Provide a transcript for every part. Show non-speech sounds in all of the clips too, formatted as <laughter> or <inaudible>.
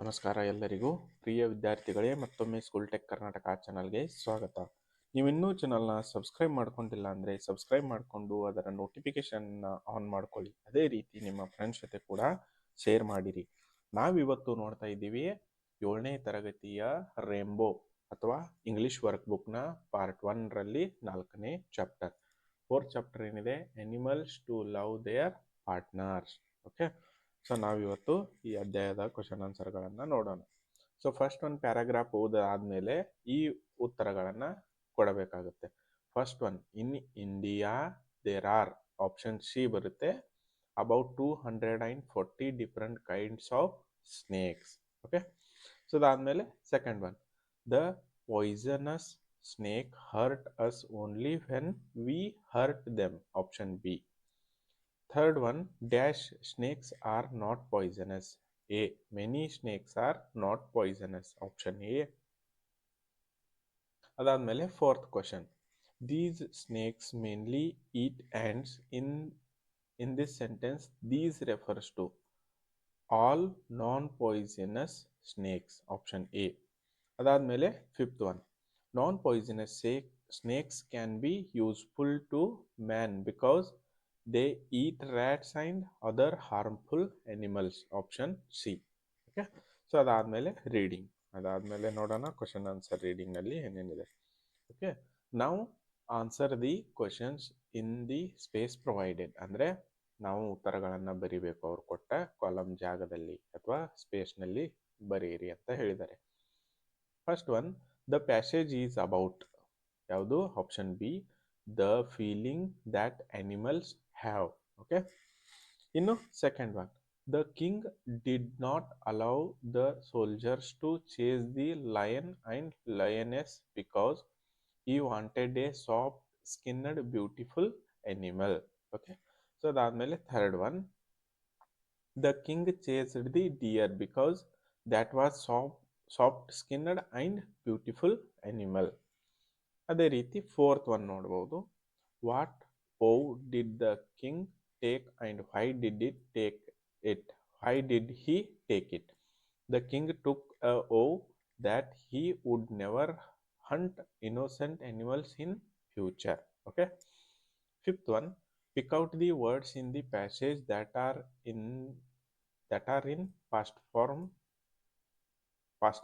ನಮಸ್ಕಾರ ಎಲ್ಲರಿಗೂ. ಪ್ರಿಯ ವಿದ್ಯಾರ್ಥಿಗಳೇ, ಮತ್ತೊಮ್ಮೆ ಸ್ಕೂಲ್ ಟೆಕ್ ಕರ್ನಾಟಕ ಚಾನಲ್ಗೆ ಸ್ವಾಗತ. ನೀವಿನ್ನೂ ಚಾನಲ್ನ ಸಬ್ಸ್ಕ್ರೈಬ್ ಮಾಡ್ಕೊಂಡಿಲ್ಲ ಅಂದರೆ ಸಬ್ಸ್ಕ್ರೈಬ್ ಮಾಡಿಕೊಂಡು ಅದರ ನೋಟಿಫಿಕೇಷನ್ನ ಆನ್ ಮಾಡ್ಕೊಳ್ಳಿ. ಅದೇ ರೀತಿ ನಿಮ್ಮ ಫ್ರೆಂಡ್ಸ್ ಜೊತೆ ಕೂಡ ಶೇರ್ ಮಾಡಿರಿ. ನಾವಿವತ್ತು ನೋಡ್ತಾ ಇದ್ದೀವಿ ಏಳನೇ ತರಗತಿಯ ರೇಂಬೋ ಅಥವಾ ಇಂಗ್ಲಿಷ್ ವರ್ಕ್ ಬುಕ್ನ ಪಾರ್ಟ್ ಒನ್ರಲ್ಲಿ ನಾಲ್ಕನೇ ಚಾಪ್ಟರ್ ಫೋರ್ತ್ ಚಾಪ್ಟರ್ ಏನಿದೆ? Animals to love their partners okay so ನಾವಿವತ್ತು ಈ ಅಧ್ಯಾಯದ ಕ್ವಶನ್ ಆನ್ಸರ್ಗಳನ್ನು ನೋಡೋಣ. ಸೊ ಫಸ್ಟ್ ಒಂದು ಪ್ಯಾರಾಗ್ರಾಫ್ ಓದಾದ್ಮೇಲೆ ಈ ಉತ್ತರಗಳನ್ನು ಕೊಡಬೇಕಾಗುತ್ತೆ. First one in India there are option C ಬರುತ್ತೆ. About two hundred and forty different kinds of snakes okay so ಅದಾದಮೇಲೆ second one the poisonous snake hurt us only when we hurt them option B Third one, dash snakes are not poisonous. A. Many snakes are not poisonous. Option A. ಅದಾದ್ಮೇಲೆ fourth question these snakes mainly eat ants in in this sentence these refers to all non poisonous snakes option A ಅದಾದ್ಮೇಲೆ fifth one non poisonous snake snakes can be useful to man because they eat rats and other harmful animals option C okay so ಅದಾದಮೇಲೆ reading ಅದಾದಮೇಲೆ ನೋಡೋಣ question answer ರೀಡಿಂಗ್ನಲ್ಲಿ ಏನೇನಿದೆ. Okay ನಾವು answer the questions in the space provided ಅಂದರೆ, ನಾವು ಉತ್ತರಗಳನ್ನು ಬರಿಬೇಕು. ಅವ್ರು ಕೊಟ್ಟ ಕಾಲಮ್ ಜಾಗದಲ್ಲಿ ಅಥವಾ ಸ್ಪೇಸ್ನಲ್ಲಿ ಬರೆಯಿರಿ ಅಂತ ಹೇಳಿದ್ದಾರೆ. First one the passage is about ಯಾವುದು? Option B the feeling that animals have okay ಇನ್ನು second one the king did not allow the soldiers to chase the lion and lioness because he wanted a soft skinned beautiful animal okay so ಅದಾದಮೇಲೆ third one the king chased the deer because that was soft soft skinned and beautiful animal ಅದೇ ರೀತಿ fourth one ನೋಡ್ಬೋದು what oh did the king take and why did it take it? Why did he take it? The king took a oath that he would never hunt innocent animals in future okay fifth one pick out the words in the passage that are in that are in past form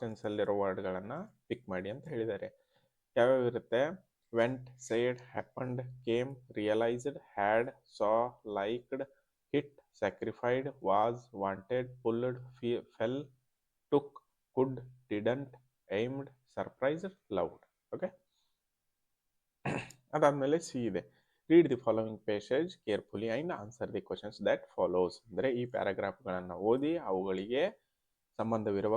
tense ಅಲ್ಲಿರೋ ವರ್ಡ್ಗಳನ್ನು pick ಮಾಡಿ ಅಂತ ಹೇಳಿದ್ದಾರೆ ಯಾವ್ಯಾವ ಇರುತ್ತೆ went said happened came realised had saw liked hit sacrificed was wanted fe- fell, took, could, didn't, aimed, surprised, loved. Okay. <clears throat> ಅದಾದಮೇಲೆ C ಇದೆ read the following passage carefully and answer the questions that follows ಅಂದರೆ ಈ ಪ್ಯಾರಾಗ್ರಾಫ್ಗಳನ್ನು ಓದಿ ಅವುಗಳಿಗೆ ಸಂಬಂಧವಿರುವ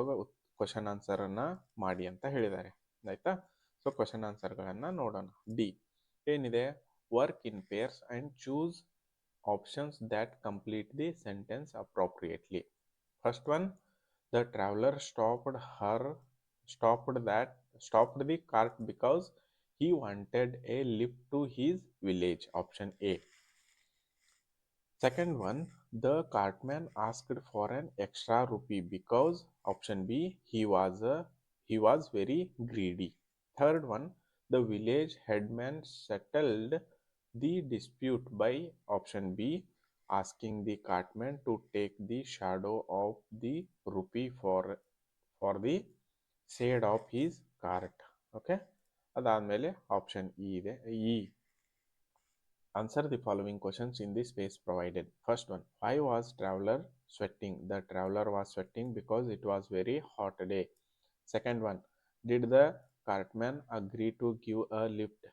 question ಆನ್ಸರನ್ನು ಮಾಡಿ ಅಂತ ಹೇಳಿದ್ದಾರೆ ಆಯಿತಾ ಸೊ ಕ್ವಶನ್ ಆನ್ಸರ್ಗಳನ್ನು ನೋಡೋಣ ಡಿ ಏನಿದೆ work in pairs and choose options that complete the sentence appropriately first one the traveller stopped her stopped that stopped the cart because he wanted a lift to his village option a second one the cartman asked for an extra rupee because option b he was a he was very greedy third one the village headman settled the dispute by option b asking the cartman to take the shadow of the rupee for for the side of his cart okay ಅದಾದಮೇಲೆ option E ಇದೆ E answer the following questions in the space provided first one why was traveller sweating the traveller was sweating because it was very hot day second one did the cartman agree to give a lift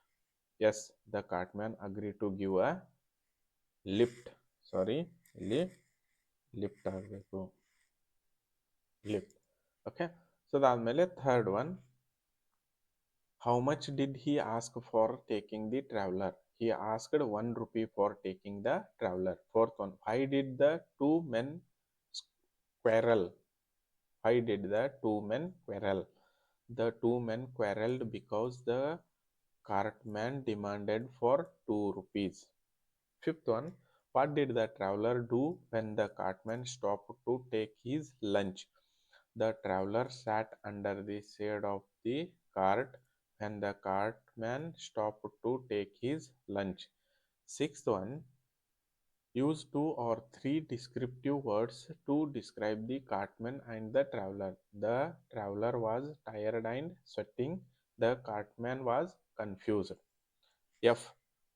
yes the cartman agree to give a lift sorry ಇಲ್ಲಿ lift ಆಗಬೇಕು lift okay so ಅದಾದಮೇಲೆ third one how much did he ask for taking the traveller he asked one rupee for taking the traveller fourth one why did the two men quarrel why did the two men quarrel The two men quarrelled because the cartman demanded for two rupees. Fifth one, what did the traveler do when the cartman stopped to take his lunch? The traveler sat under the shade of the cart when the cartman stopped to take his lunch. Sixth one, use two or three descriptive words to describe the cartman and the traveler. The traveler was tired and sweating. The cartman was confused. F.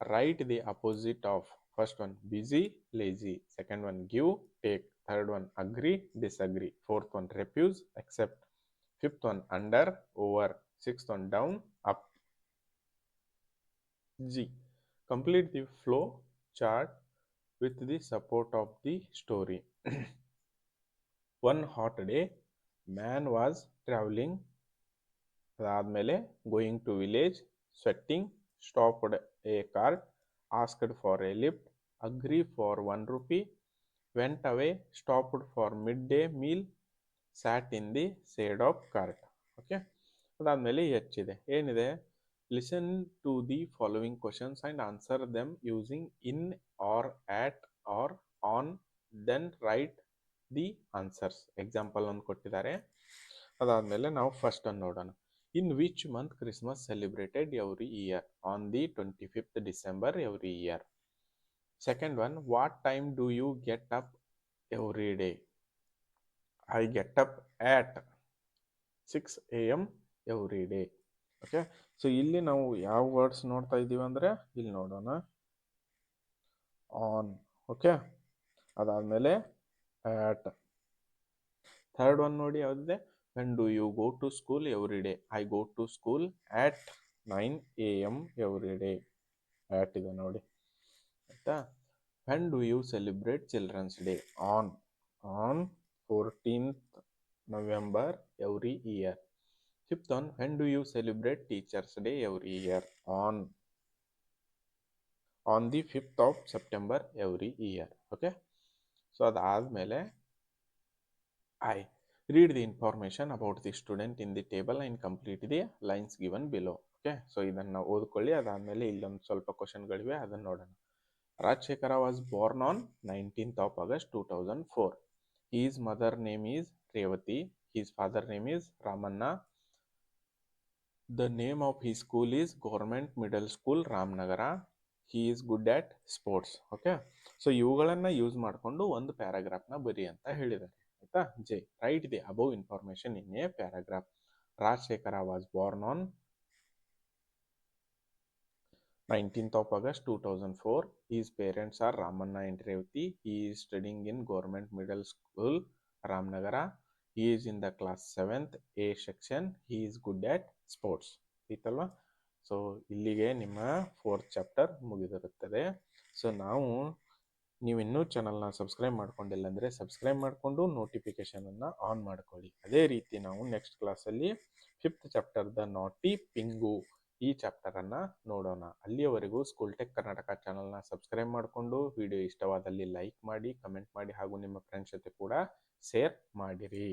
Write the opposite of first one busy, lazy. Second one give, take. Third one agree, disagree. Fourth one refuse, accept. Fifth one under, over. Sixth one down, up. G. Complete the flow chart with the support of the story. One hot day, man was traveling. ಅದಾದಮೇಲೆ going to village sweating stopped a cart asked for a lift agree for one rupee went away stopped for mid day meal sat in the side of cart okay ಅದಾದಮೇಲೆ ಹೆಚ್ಚಿದೆ ಏನಿದೆ listen to the following questions and answer them using in or at or on then write the answers example ಒಂದು ಕೊಟ್ಟಿದ್ದಾರೆ ಅದಾದಮೇಲೆ ನಾವು first ಅನ್ನು ನೋಡೋಣ in which month Christmas celebrated every year on the twenty fifth December every year second one what time do you get up every day I get up at six A M every day okay so ಇಲ್ಲಿ ನಾವು ಯಾವ words ನೋಡ್ತಾ ಇದ್ದೀವಿ ಅಂದರೆ, ಇಲ್ಲಿ ನೋಡೋಣ. On okay ಅದಾದಮೇಲೆ at third one ನೋಡಿ ಯಾವುದಿದೆ? When do you go to school every day I go to school at nine A M every day at ಇದೆ ನೋಡಿ. ಆಯಿತಾ? When do you celebrate children's day on on fourteenth November every year fifth on when do you celebrate teachers day every year on on the fifth of September every year okay so ಅದಾದಮೇಲೆ I read the information about the student in the table and complete the lines given below okay so ಇದನ್ನು ಓದ್ಕೊಳ್ಳಿ, ಅದಾದಮೇಲೆ ಇಲ್ಲೊಂದು ಸ್ವಲ್ಪ ಕ್ವಶನ್ಗಳಿವೆ ಅದನ್ನು ನೋಡೋಣ. Rajashekhara was born on nineteenth of August two thousand four is mother name is Revathi is father name is Ramanna the name of he school is government middle school Ramanagara he is good at sports okay so ಇವುಗಳನ್ನು use ಮಾಡಿಕೊಂಡು ಒಂದು ಪ್ಯಾರಾಗ್ರಾಫ್ನ ಬರಿ ಅಂತ ಹೇಳಿದ್ದಾರೆ, ಆಯ್ತಾ? J. Write the above information in a paragraph Rajashekhara was born on nineteenth of August two thousand four is parents are Ramanna and Revathi is studying in government middle school Ramanagara he is in the class seventh A section he is good at sports ಐತಲ್ವಾ? So ಇಲ್ಲಿಗೆ ನಿಮ್ಮ fourth chapter ಮುಗಿದಿರುತ್ತದೆ. So ನಾವು ನೀವಿನ್ನೂ ಚಾನಲ್ನ subscribe ಮಾಡ್ಕೊಂಡಿಲ್ಲ ಅಂದರೆ subscribe ಮಾಡಿಕೊಂಡು ನೋಟಿಫಿಕೇಷನನ್ನು on ಮಾಡ್ಕೊಳ್ಳಿ. ಅದೇ ರೀತಿ ನಾವು ನೆಕ್ಸ್ಟ್ ಕ್ಲಾಸಲ್ಲಿ ಫಿಫ್ತ್ ಚಾಪ್ಟರ್ದ ನಾಟಿ ಪಿಂಗು ಈ ಚಾಪ್ಟರ್ ಅನ್ನ ನೋಡೋಣ. ಅಲ್ಲಿಯವರೆಗೂ ಸ್ಕೂಲ್ ಟೆಕ್ ಕರ್ನಾಟಕ ಚಾನಲ್ನ ಸಬ್ಸ್ಕ್ರೈಬ್ ಮಾಡಿಕೊಂಡು ವಿಡಿಯೋ ಇಷ್ಟವಾದಲ್ಲಿ ಲೈಕ್ ಮಾಡಿ ಕಮೆಂಟ್ ಮಾಡಿ ಹಾಗೂ ನಿಮ್ಮ ಫ್ರೆಂಡ್ಸ್ ಜೊತೆ ಕೂಡ ಶೇರ್ ಮಾಡಿರಿ.